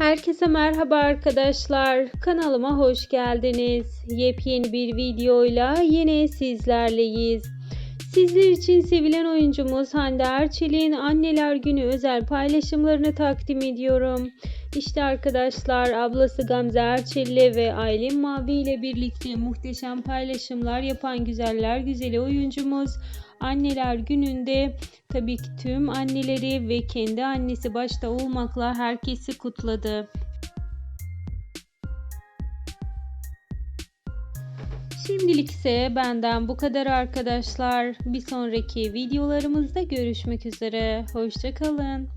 Herkese merhaba arkadaşlar. Kanalıma hoş geldiniz. Yepyeni bir videoyla yine sizlerleyiz. Sizler için sevilen oyuncumuz Hande Erçel'in Anneler Günü özel paylaşımlarını takdim ediyorum. İşte arkadaşlar ablası Gamze Erçel'le ve Aylin Mavi ile birlikte muhteşem paylaşımlar yapan güzeller güzeli oyuncumuz Anneler Günü'nde tabii ki tüm anneleri ve kendi annesi başta olmakla herkesi kutladı. Şimdilik ise benden bu kadar arkadaşlar. Bir sonraki videolarımızda görüşmek üzere. Hoşçakalın.